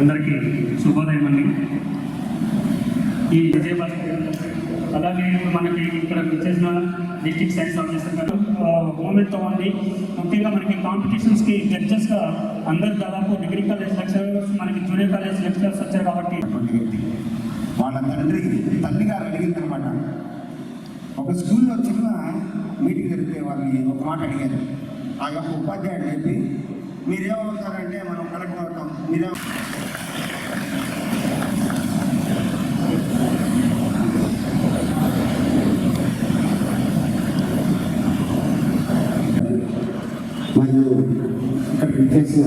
అందరికీ శుభోదయం అండి. ఈ విజయవాడ అలాగే మనకి ఇక్కడ వచ్చేసిన డిస్ట్రిక్ట్ సైన్స్ ఆఫీసర్ గారు మూమెంట్తో ఉంది ముఖ్యంగా మనకి కాంపిటీషన్స్కి జడ్జెస్గా అందరు దాదాపు డిగ్రీ కాలేజ్ లెక్చరర్స్ మనకి జూనియర్ కాలేజ్ లెక్చరర్స్ వచ్చారు కాబట్టి వాళ్ళ తండ్రి తల్లి గారు అడిగింది అనమాట ఒక స్కూల్లో చిన్న మీటింగ్ జరిగితే వాళ్ళని ఒక మాట అడిగారు. ఆ యొక్క ఉపాధ్యాయుడు చెప్పి మీరేమవుతారంటే మనం కలెక్టర్ అవుతాం మీరేం మరియు ఇక్కడ చేసిన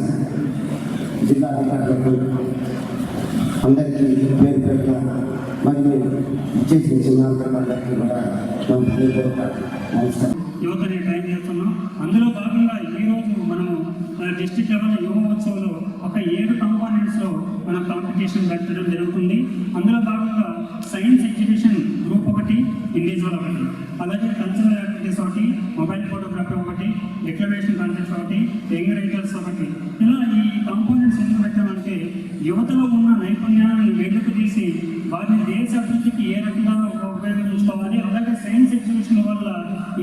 జిల్లా అధికారులకు అందరికీ పేరు పేరున మరియు చేసిన చిన్నారులందరికీ కూడా నా హృదయపూర్వక నమస్కారం. యువతని ట్రైన్ చేస్తున్నాం అందులో భాగంగా ఈ రోజు మనము డిస్ట్రిక్ట్ లెవెల్ యువ మహోత్సవంలో ఒక ఏడు కంపోనెంట్స్లో మన కాంపిటీషన్ పెట్టడం జరుగుతుంది. అందులో భాగంగా సైన్స్ ఎగ్జిబిషన్ గ్రూప్ ఒకటి ఇండివిజువల్ ఒకటి అలాగే కల్చరల్ యాక్టివిటీస్ ఒకటి మొబైల్ ఫోటోగ్రఫీ ఒకటి డిక్లరేషన్ కాంటెస్ట్ ఒకటి యంగ్ రైటర్స్ ఒకటి. ఇలా ఈ కాంపోనెంట్స్ ఎందుకు పెట్టామంటే యువతలో ఉన్న నైపుణ్యాలను వెలుగు తీసి వారిని దేశ అభివృద్ధికి ఏ రకంగా ఉపయోగించుకోవాలి అలాగే సైన్స్ ఎగ్జిబిషన్ వల్ల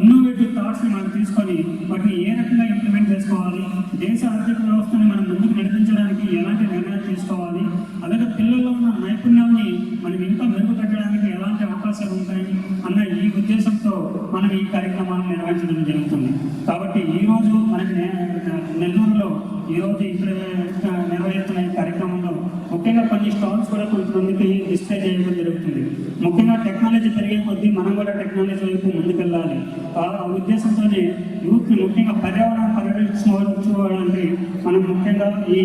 ఇన్నోవేటివ్ థాట్స్ని మనం తీసుకొని వాటిని ఏ రకంగా ఇంప్లిమెంట్ చేసుకోవాలి దేశ ఆర్థిక వ్యవస్థని మనం ముందుకు నడిపించడానికి ఎలాంటి నిర్ణయాలు తీసుకోవాలి? అలాగే పిల్లల్లో ఉన్న నైపుణ్యాన్ని మనం ఇంకా మెరుగుపెట్టడానికి ఎలాంటి అవకాశాలు ఉంటాయి అన్న ఈ ఉద్దేశంతో మనం ఈ కార్యక్రమాన్ని నిర్వహించడం జరుగుతుంది. కాబట్టి ఈ రోజు మనకి నెల్లూరులో ఈ రోజు ఇక్కడ నిర్వహిస్తున్న ఈ కార్యక్రమంలో ముఖ్యంగా కొన్ని స్టాల్స్ కూడా కొంతమందికి డిస్ప్లే చేయడం జరుగుతుంది. ముఖ్యంగా టెక్నాలజీ పెరిగే కొద్దీ మనం కూడా టెక్నాలజీ వైపు ముందుకెళ్ళాలి. ఆ ఉద్దేశంతోనే యూత్ ముఖ్యంగా పర్యావరణ పరిరక్షించుకోవడానికి మనం ముఖ్యంగా ఈ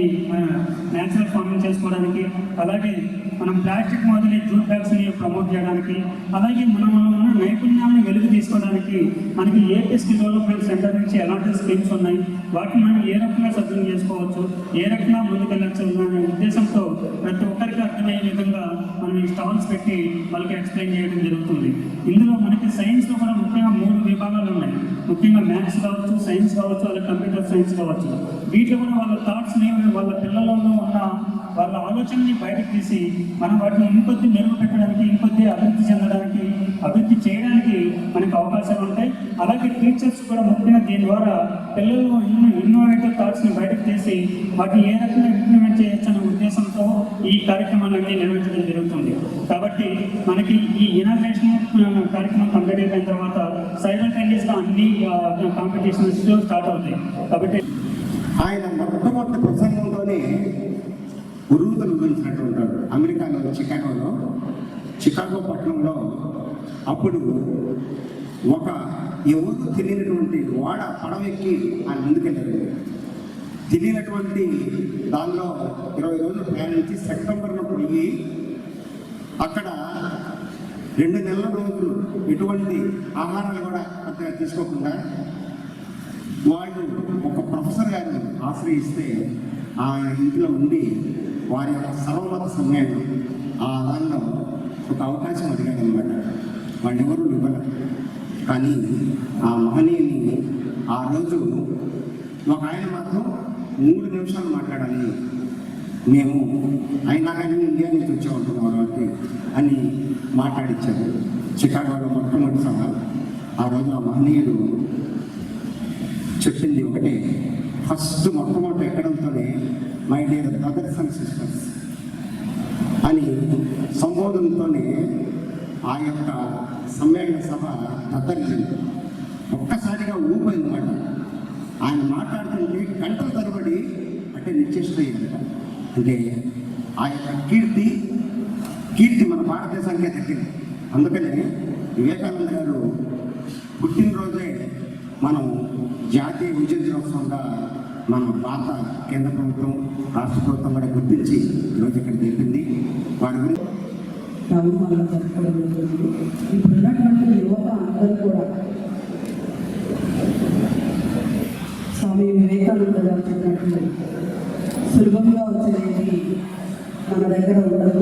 న్యాచురల్ ఫార్మింగ్ చేసుకోవడానికి అలాగే మనం ప్లాస్టిక్ మొదలై జూట్ బ్యాగ్స్ని ప్రమోట్ చేయడానికి అలాగే మనం ఉన్న నైపుణ్యాలను వెలుగు తీసుకోవడానికి మనకి ఏపీ స్కిల్ డెవలప్మెంట్ సెంటర్ నుంచి ఎలాంటి స్కీమ్స్ ఉన్నాయి. వాటిని మనం ఏ రకంగా సద్వినియోగం చేసుకోవచ్చు ఏ రకంగా ముందుకెళ్ళచ్చు అనే ఉద్దేశంతో ప్రతి ఒక్కరికి అర్థమయ్యే విధంగా మనం ఈ స్టాల్స్ పెట్టి వాళ్ళకి ఎక్స్ప్లెయిన్ చేయడం జరుగుతుంది. ఇందులో మనకి సైన్స్లో కూడా ముఖ్యంగా మూడు విభాగాలు ఉన్నాయి. ముఖ్యంగా మ్యాథ్స్ కావచ్చు సైన్స్ కావచ్చు వాళ్ళ కంప్యూటర్ సైన్స్ కావచ్చు. వీటిలో కూడా వాళ్ళ థాట్స్ని వాళ్ళ పిల్లలలో ఉన్న వాళ్ళ ఆలోచనని బయటకు తీసి మనం వాటిని ఇంకొద్ది మెరుగుపెట్టడానికి ఇంకొద్ది అభివృద్ధి చెందడానికి అభివృద్ధి చేయడానికి మనకి అవకాశాలు ఉంటాయి. అలాగే టీచర్స్ కూడా ముఖ్యంగా దీని ద్వారా పిల్లల్లో ఇన్నోవేటివ్ థాట్స్ని బయటకు తీసి వాటిని ఏ రకంగా ఇంప్లిమెంట్ చేయొచ్చు అనే ఉద్దేశంతో ఈ కార్యక్రమాలన్నీ నిర్వహించడం జరుగుతుంది. కాబట్టి మనకి ఈ ఇనాగ్రేషన్ కార్యక్రమం కంప్లీట్ అయిపోయిన తర్వాత సైబర్ టెన్నిస్ అన్ని కాంపిటీషన్స్ స్టార్ట్ అవుతాయి. కాబట్టి ఆయన మొట్టమొదటి ప్రసంగంతోనే ఉరువుతలు గురించినట్టు ఉంటాడు అమెరికాలో చికాగోలో చికాగో పట్టణంలో అప్పుడు ఒక ఎవరు తెలియనటువంటి వాడ పడవెక్కి ఆయన ముందుకెళ్ళారు తెలియనటువంటి దానిలో ఇరవై రోజులు ప్రయాణించి సెప్టెంబర్లో పోయి అక్కడ రెండు నెలల రోజులు ఎటువంటి ఆహారాలు కూడా పెద్దగా తీసుకోకుండా వాళ్ళు ఒక ప్రొఫెసర్ గారిని ఆశ్రయిస్తే ఆ ఇంట్లో ఉండి వారి యొక్క సర్వమత సమ్మేళనం ఆ దానిలో ఒక అవకాశం అడిగాడు అనమాట వాళ్ళు ఎవరు ఇవ్వరు కానీ ఆ మహనీయుని ఆ రోజు ఒక ఆయన మాత్రం మూడు నిమిషాలు మాట్లాడాలి. మేము అయినా కానీ ఇండియా నుంచి వచ్చామంటున్నాం కాబట్టి అని మాట్లాడించారు చికాగోలో మొట్టమొదటి సభ ఆ రోజు ఆ మహనీయుడు చెప్పింది ఒకటే. ఫస్ట్ మొట్టమొదటి ఎక్కడంతోనే my dear brothers and sisters అని సంబోధనతోనే ఆ యొక్క సమ్మేళన సభ దద్దరిల్లింది ఒక్కసారిగా ఊపోయిందన్నమాట ఆయన మాట్లాడుతుంటే గంటల తరబడి అంటే నిశ్చేష్టయ్యారట అంటే. ఆ యొక్క కీర్తి కీర్తి మన భారతదేశానికే తగ్గింది. అందుకనే వివేకానంద గారు పుట్టినరోజే మనం జాతీయ విజయ దినోత్సవంగా మన భారత కేంద్ర ప్రభుత్వం రాష్ట్ర ప్రభుత్వం కూడా గుర్తించి ఈరోజు ఇక్కడ తెలిపింది వారి గురించి ఇప్పుడు ఉన్నటువంటి యువత అందరూ కూడా స్వామి వివేకానంద గారు చెప్పినట్టు సులభంగా వచ్చినది మన దగ్గర ఉండదు.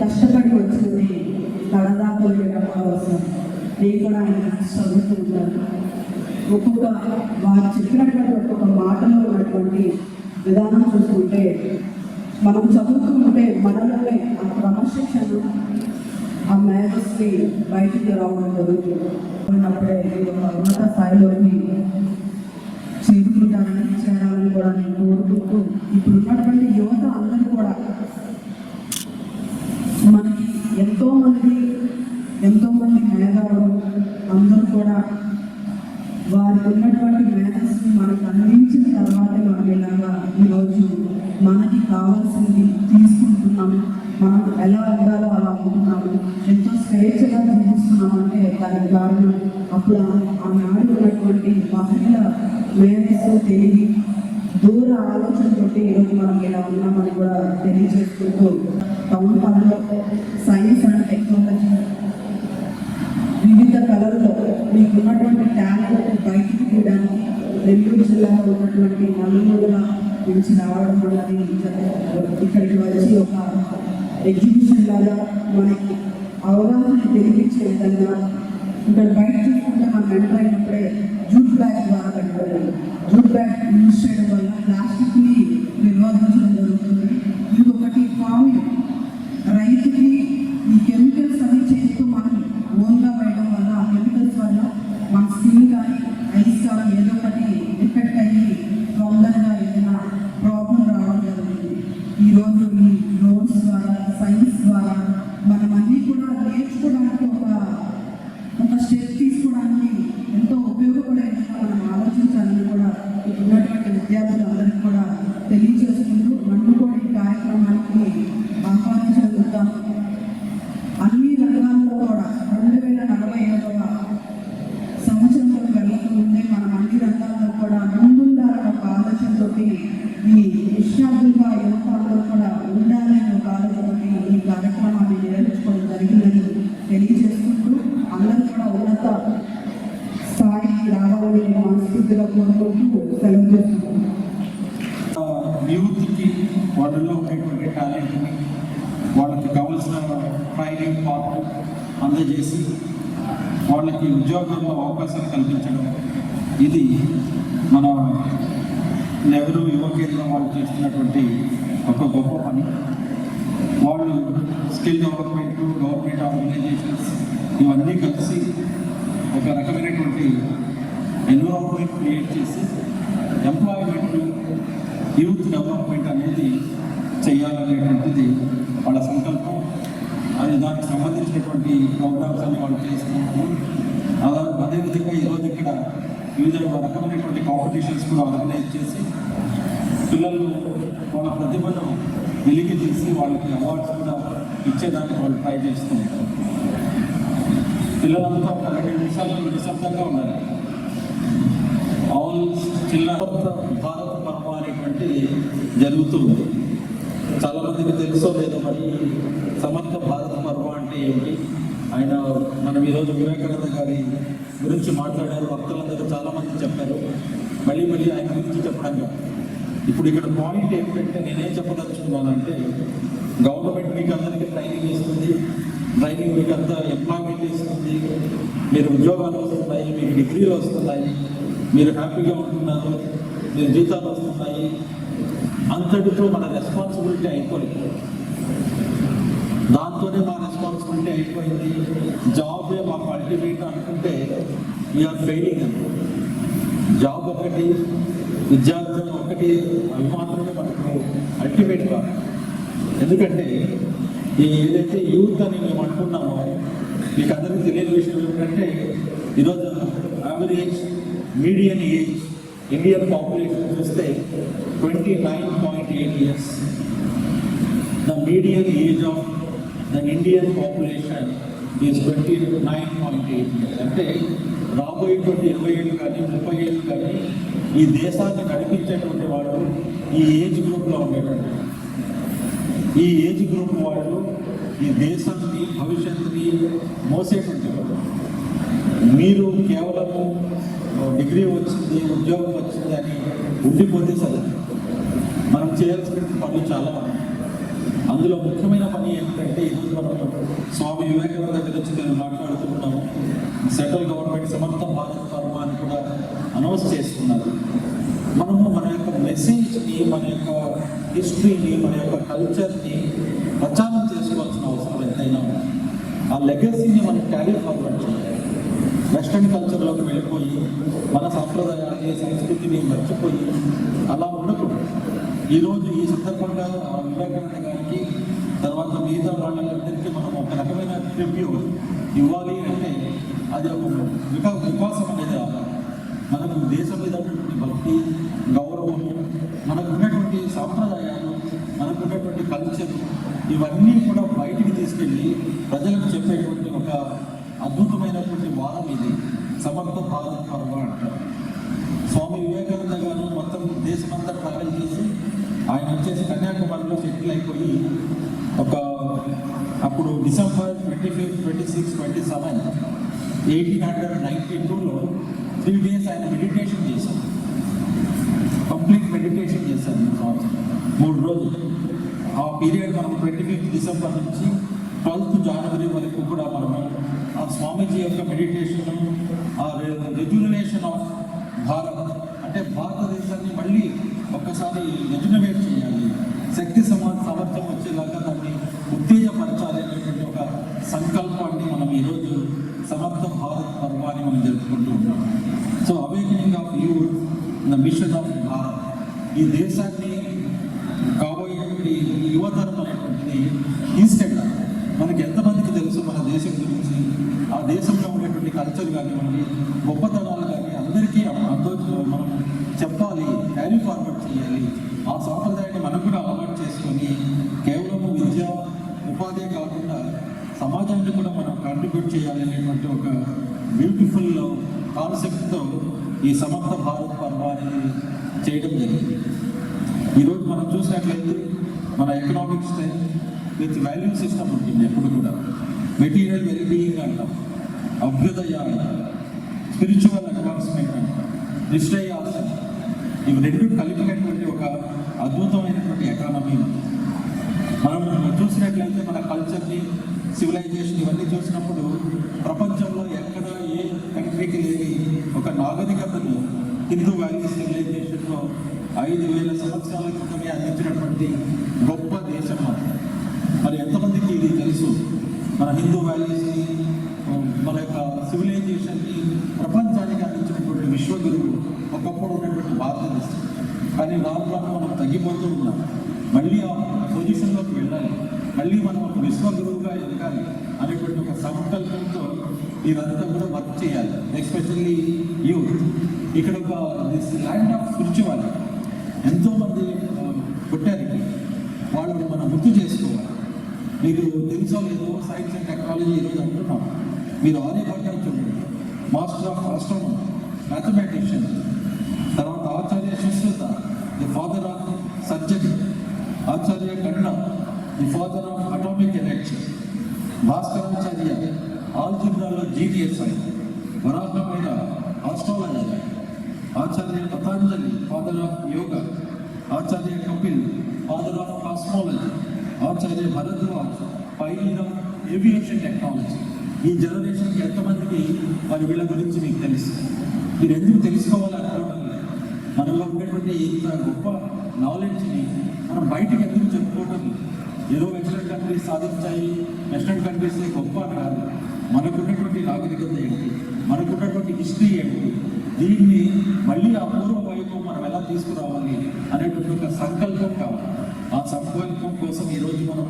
కష్టపడి వచ్చింది కళదాకా అవసరం నేను కూడా ఆయన చదువుతూ ఉంటాను ఒక్కొక్క వారు చెప్పినటువంటి ఒక్కొక్క మాటలో ఉన్నటువంటి విధానం చూసుకుంటే మనం చదువుతుంటే మనలోనే ఆ క్రమశిక్షణ ఆ మేధస్ని బయటికి రావడం జరుగుతుంది. ఉన్నప్పుడే మీరు ఒక ఉన్నత స్థాయిలోకి చేరుకుంటారని చేరాలని కూడా నేను కోరుకుంటూ ఇప్పుడు ఉన్నటువంటి యువత అందరూ కూడా మనకి ఎంతో మంది ఎంతో మంది మేధావులు అందరూ కూడా వారికి ఉన్నటువంటి మేధస్సుని మనకు అందించిన తర్వాతే మనం ఇలాగా ఈరోజు మనకి కావాల్సింది తీసుకుంటున్నాము మనం ఎలా ఉండాలో అలా ఉంటున్నాము ఎంతో స్వేచ్ఛగా జీవిస్తున్నాము దానికి కారణం అప్పుడు మహిళ మేధస్సు తెలివి దూర ఆలోచనతోటి ఈరోజు మనం ఇలా ఉన్నామని కూడా తెలియజేసుకుంటూ టౌన్ హాల్లో సైన్స్ అండ్ టెక్నాలజీ వివిధ కళల్లో మీకు ఉన్నటువంటి టాలెంట్ బయటికి తీయడానికి నెల్లూరు జిల్లాలో ఉన్నటువంటి నలుమూలల నుంచి రావడం అన్నది ఇక్కడికి వచ్చి ఒక ఎగ్జిబిషన్ లాగా మనకి అవగాహన తెలిపించే విధంగా ఇక్కడ బయట చూసుకుంటే మనం వెంటనే do నెహ్రూ యువ కేంద్రం వాళ్ళు చేస్తున్నటువంటి ఒక గొప్ప పని. వాళ్ళు స్కిల్ డెవలప్మెంట్ గవర్నమెంట్ ఆర్గనైజేషన్స్ ఇవన్నీ కలిసి ఒక రకమైనటువంటి ఎన్విరాన్మెంట్ క్రియేట్ చేసి ఎంప్లాయ్మెంట్ యూత్ డెవలప్మెంట్ అనేది చేయాలనేటువంటిది వాళ్ళ సంకల్పం. అది దానికి సంబంధించినటువంటి ప్రోగ్రామ్స్ అన్ని వాళ్ళు చేస్తున్నారు అలా అదేవిధంగా ఈరోజు ఇక్కడ వివిధ రకమైనటువంటి కాంపిటీషన్స్ కూడా ఆర్గనైజ్ చేసి పిల్లలు వాళ్ళ ప్రతిభను వెలికి తీసి వాళ్ళకి అవార్డ్స్ కూడా ఇచ్చేదానికి వాళ్ళు ట్రై చేస్తూ ఉంటారు పిల్లలంతా ఒక రెండు నిమిషాలు నిశ్శబ్దంగా ఉండాలి ఆల్ చిన్న భారత పర్వ అనేటువంటి జరుగుతూ ఉంది. చాలా మందికి తెలుసో లేదో మరి సమర్థ భారత పర్వ అంటే ఏమిటి ఆయన మనం ఈరోజు వివేకానంద గారి గురించి మాట్లాడారు. భక్తులందరూ చాలా మంది చెప్పారు. మళ్ళీ మళ్ళీ ఆయన గురించి చెప్పడం ఇప్పుడు ఇక్కడ పాయింట్ ఏంటంటే నేనేం చెప్పదలుచుకున్నానంటే గవర్నమెంట్ మీకు అందరికీ ట్రైనింగ్ ఇస్తుంది. ట్రైనింగ్ మీకు అంతా ఎంప్లాయ్మెంట్ ఇస్తుంది. మీరు ఉద్యోగాలు వస్తున్నాయి మీకు డిగ్రీలు వస్తున్నాయి. మీరు హ్యాపీగా ఉంటున్నారు. మీరు జీతాలు వస్తున్నాయి. అంతటితో మన రెస్పాన్సిబిలిటీ అయిపోయింది దాంతోనే మా రెస్పాన్సిబిలిటీ అయిపోయింది. జాబే మాకు అల్టిమేట్ అనుకుంటే వీఆర్ ఫెయిలింగ్ జాబ్ ఒకటి విద్యార్థులు ఒకటి అవి మాత్రమే మనకు అల్టిమేట్ కాదు. ఎందుకంటే ఈ ఏదైతే యూత్ అని మేము అనుకున్నామో మీకు అందరికీ తెలియని విషయం ఏంటంటే ఈరోజు average median age Indian population చూస్తే twenty nine point eight years the median age of the Indian population is twenty nine point eight అంటే రాబోయేటువంటి ఇరవై ఏళ్ళు కానీ ముప్పై ఏళ్ళు కానీ ఈ దేశాన్ని నడిపించేటువంటి వాళ్ళు ఈ ఏజ్ గ్రూప్లో ఉండేటువంటి ఈ ఏజ్ గ్రూప్ వాళ్ళు ఈ దేశాన్ని భవిష్యత్తుని మోసేటువంటి వాళ్ళు. మీరు కేవలము డిగ్రీ వచ్చింది ఉద్యోగం వచ్చింది అని ఉండిపోతే సరే మనం చేయాల్సిన పనులు చాలా ఉన్నాయి. అందులో ముఖ్యమైన పని ఏమిటంటే ఈరోజు మనం స్వామి వివేకానంద గురించి నేను మాట్లాడుతున్నాము సెంట్రల్ గవర్నమెంట్ సమర్థ భారత్ పర్వ అని కూడా అనౌన్స్ చేస్తున్నారు. మనము మన యొక్క మెసేజ్ని మన యొక్క హిస్టరీని మన యొక్క కల్చర్ని ప్రచారం చేసుకోవాల్సిన అవసరం ఎంతైనా ఆ లెగసీని మనం క్యారీ ఫార్వర్డ్ చేయాలి. వెస్ట్రన్ కల్చర్లోకి వెళ్ళిపోయి మన సాంప్రదాయాన్ని సంస్కృతిని మర్చిపోయి అలా ఉండకూడదు. ఈరోజు ఈ సందర్భంగా ఆ వివేకానంద వాళ్ళకి తర్వాత మిగతా వాళ్ళందరికీ మనం ఒక రకమైన ట్రిబ్యూట్ ఇవ్వాలి అంటే అది ఒక వికా వికాసం అనేది మనకు దేశం మీద ఉన్నటువంటి భక్తి గౌరవము మనకు ఉన్నటువంటి సాంప్రదాయాలు మనకు ఉన్నటువంటి కల్చర్ ఇవన్నీ కూడా బయటికి తీసుకెళ్ళి ప్రజలకు చెప్పేటువంటి ఒక అద్భుతమైనటువంటి వారం ఇది. సమర్థ భారత్ పర్వ అంటారు. స్వామి వివేకానంద గారు మొత్తం దేశమంతా ట్రావెల్ చేసి వచ్చేసి కన్యాకుమారిలో సెటిల్ అయిపోయి ఒక అప్పుడు December twenty fifth twenty six twenty seven eighteen hundred ninety టూలో త్రీ డేస్ ఆయన మెడిటేషన్ చేశారు. కంప్లీట్ మెడిటేషన్ చేశారు మూడు రోజులు. ఆ పీరియడ్ మనం ట్వంటీ ఫిఫ్త్ డిసెంబర్ నుంచి ట్వెల్త్ జనవరి వరకు కూడా మనము ఆ స్వామీజీ యొక్క మెడిటేషన్ ఆ రెజ్యులేషన్ ఆఫ్ భారత్ అంటే భారతదేశాన్ని మళ్ళీ ఒక్కసారి రెజ్యునవేట్ చేయాలి. శక్తి సమా సామర్థ్యం వచ్చేలాగా దాన్ని ఉత్తేజపరచాలి అనేటువంటి ఒక సంకల్పాన్ని మనం ఈరోజు సమర్థ భారత్ పర్వాన్ని మనం జరుపుకుంటూ ఉంటాం so awakening of youth the mission of Bharat ఈ దేశాన్ని కాబోయేటువంటి యువతరం అనేటువంటిది తీసుకెళ్ళాలి మనకి ఎంతమందికి తెలుసు మన దేశం గురించి? ఆ దేశంలో ఉన్నటువంటి కల్చర్ కానివ్వండి గొప్పతనాలు దాన్ని ఫార్వర్డ్ చేయాలి. ఆ సాంప్రదాయాన్ని మనం కూడా అలవాటు చేసుకొని కేవలం విద్య ఉపాధి కాకుండా సమాజానికి కూడా మనం కాంట్రిబ్యూట్ చేయాలనేటువంటి ఒక బ్యూటిఫుల్ కాన్సెప్ట్తో ఈ సమర్థ భారత్ పర్వాన్ని చేయడం జరిగింది. ఈరోజు మనం చూసినట్లయితే మన economic strength with value system ఉంటుంది ఎప్పుడు కూడా. మెటీరియల్ వెల్బీయింగ్ అంటాం అభ్యుదయ అంటాం స్పిరిచువల్ అడ్వాన్స్మెంట్ అంటాం నిశ్చయాసన ఇవి రెండు కలిపినటువంటి ఒక అద్భుతమైనటువంటి ఎకానమీ ఉంది. మనం చూసినట్లయితే మన కల్చర్ని సివిలైజేషన్ ఇవన్నీ చూసినప్పుడు ప్రపంచంలో ఎక్కడ ఏ కంట్రీకి లేని ఒక నాగరికతను హిందూ వ్యాలీ సివిలైజేషన్లో ఐదు వేల సంవత్సరాల క్రితమే అందించినటువంటి గొప్ప దేశం అది మరి ఎంతమందికి ఇది తెలుసు మన హిందూ వ్యాలీస్ని మన యొక్క సివిలైజేషన్ని ప్రపంచానికి అందించినటువంటి విశ్వగురువు ఒకప్పుడు ఉన్నటువంటి భారతదేశం కానీ రాను రాను మనం తగ్గిపోతూ ఉన్నాం. మళ్ళీ ఆ పొజిషన్లోకి వెళ్ళాలి. మళ్ళీ మనం ఒక విశ్వగురువుగా ఎదగాలి అనేటువంటి ఒక సంకల్పంతో ఇదంతా కూడా వర్క్ చేయాలి. ఎస్పెషల్లీ యూత్ ఇక్కడ ఒక దిస్ ల్యాండ్ ఆఫ్ స్పిరిచువాలిటీ ఎంతోమంది ఆ, పుట్టారు వాళ్ళని మనం గుర్తు చేసుకోవాలి. మీకు తెలుసో లేదో సైన్స్ అండ్ టెక్నాలజీ ఈరోజు అంటున్నాం. మీరు ఆర్యభట్టాన్ని చూడండి. Master of astronomy mathematician father of cosmology Acharya Bharadwaj pillar aviation technology ఈ జనరేషన్కి ఎంతమందికి మరి వీళ్ళ గురించి మీకు తెలుసు? మీరు ఎందుకు తెలుసుకోవాలనుకోవడం లేదు. మనలో ఉండేటువంటి ఇంత గొప్ప నాలెడ్జ్ని మనం బయటకు ఎందుకు చెప్పుకోవడం ఏదో వెస్టర్న్ కంట్రీస్ సాధించాయి వెస్టర్న్ కంట్రీస్ గొప్ప అని కాదు. మనకున్నటువంటి నాగరికత ఏంటి? మనకున్నటువంటి హిస్టరీ ఏంటి? దీన్ని మళ్ళీ ఆ పూర్వ వైపు మనం ఎలా తీసుకురావాలి అనేటువంటి ఒక సంకల్పం కావాలి. ఆ సంకల్పం కోసం ఈరోజు మనం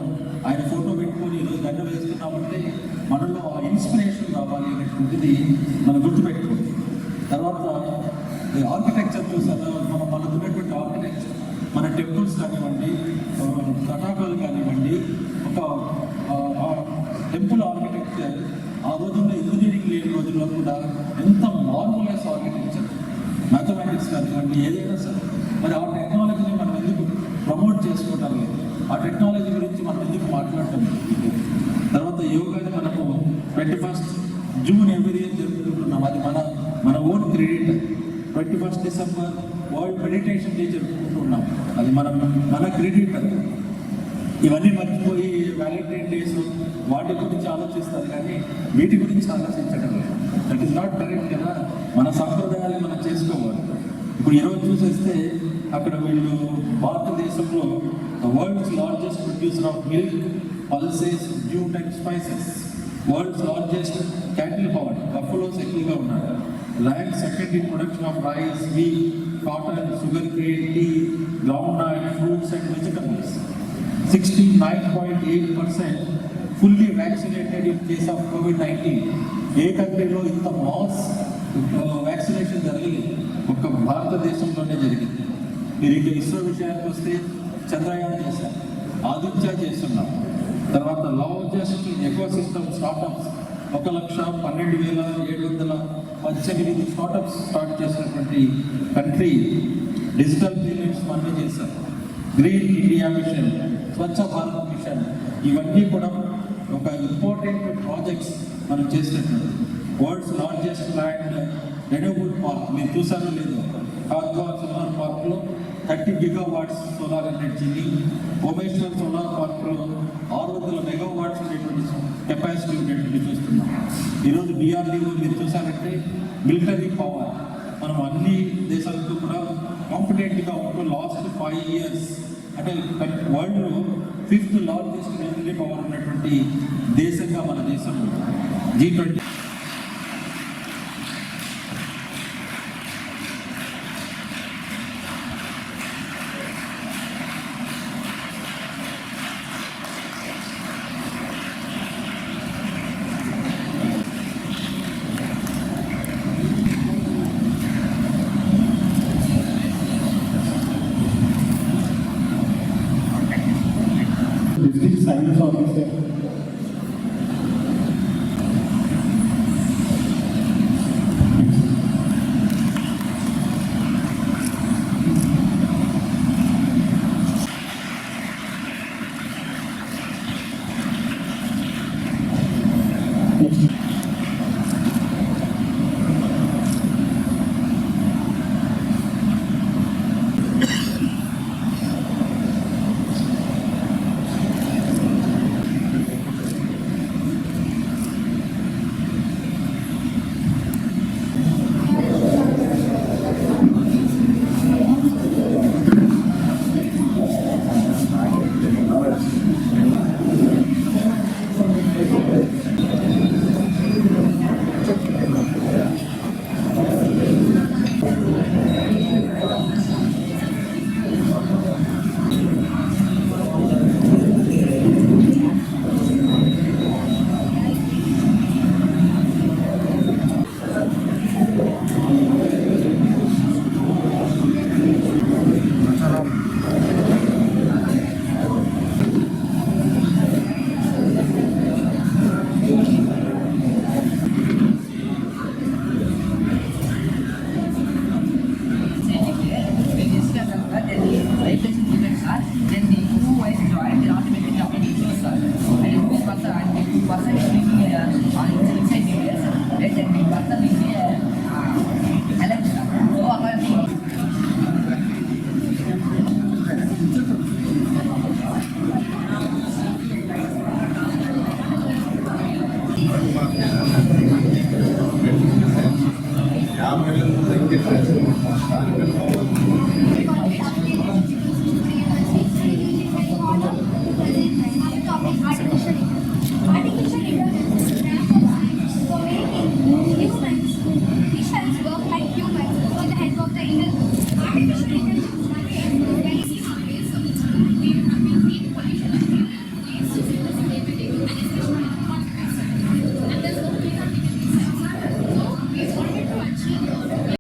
ఆయన ఫోటో పెట్టుకొని ఈరోజు దండ వేస్తున్నామంటే మనలో ఆ ఇన్స్పిరేషన్ రావాలి అనేటువంటిది మనం గుర్తుపెట్టుకోండి తర్వాత ఈ ఆర్కిటెక్చర్ చూసారా? మనం మనకు ఉన్నటువంటి ఆర్కిటెక్చర్ మన టెంపుల్స్ కానివ్వండి కటాకాలు కానివ్వండి ఒక టెంపుల్ ఆర్కిటెక్చర్ ఆ రోజుల్లో ఇంజనీరింగ్ లేని రోజుల్లో కూడా ఎంత మార్వలెస్ ఆర్కిటెక్చర్ మ్యాథమెటిక్స్ కానివ్వండి ఏదైనా సరే. మరి ఆ టెక్నాలజీని ప్రమోట్ చేసుకోవటం లేదు. ఆ టెక్నాలజీ గురించి మనం ఎందుకు మాట్లాడటం తర్వాత యోగాని మనకు twenty first June every year జరుపుకుంటున్నాం. అది మన మన own credit twenty first December world meditation day జరుపుకుంటున్నాం. అది మనం మన క్రెడిట్ ఇవన్నీ మర్చిపోయి వ్యాలంటైన్ డేస్ వాటి గురించి ఆలోచిస్తారు కానీ వీటి గురించి ఆలోచించడం లేదు. దట్ ఈస్ నాట్ కరెక్ట్ కదా. మన సంప్రదాయాలు మనం చేసుకోవాలి. ఇప్పుడు ఈరోజు చూసేస్తే అక్కడ వీళ్ళు భారతదేశంలో the world's largest producer of milk pulses jute and spices world's largest cattle hound buffaloes ఎక్కువగా ఉన్నారు rank second in production of rice wheat cotton sugarcane tea groundnut fruits and vegetables sixty nine point eight percent fully vaccinated in case of COVID nineteen ఏ కంట్రీలో ఇంత mass vaccination జరిగింది ఒక్క భారతదేశంలోనే జరిగింది. మీరు ఇంకా ఇస్రో విషయానికి వస్తే చంద్రయాన్ చేశారు ఆదిత్య చేస్తున్నాం. తర్వాత లార్జెస్ట్ ఎకో సిస్టమ్ స్టార్టప్స్ ఒక లక్ష పన్నెండు వేల ఏడు వందల పద్దెనిమిది స్టార్టప్స్ స్టార్ట్ చేసినటువంటి కంట్రీ డిజిటల్ పేమెంట్స్ మనమే చేశారు green India mission Swachh Bharat mission ఇవన్నీ కూడా ఒక ఇంపార్టెంట్ ప్రాజెక్ట్స్ మనం చేసినట్టు world's largest land renewable park మీరు చూసారో లేదు? కాద్వా సోలార్ పార్క్లో థర్టీ గిగా వాట్స్ సోలార్ ఎనర్జీని భువనేశ్వర్ సోలార్ పార్క్లో ఆరు వందల మెగా వాట్స్ ఉండేటువంటి కెపాసిటీ ఉండేటువంటి చూస్తున్నాం. ఈరోజు డిఆర్డీఓ మీరు చూసారంటే మిలిటరీ పవర్. మనం అన్ని దేశాలతో కూడా కాంపిటెంట్గా ఉంటూ లాస్ట్ ఫైవ్ ఇయర్స్ అంటే వరల్డ్లో ఫిఫ్త్ లార్జెస్ట్ మిలిటరీ పవర్ ఉన్నటువంటి దేశంగా మన దేశం జీ ట్వంటీ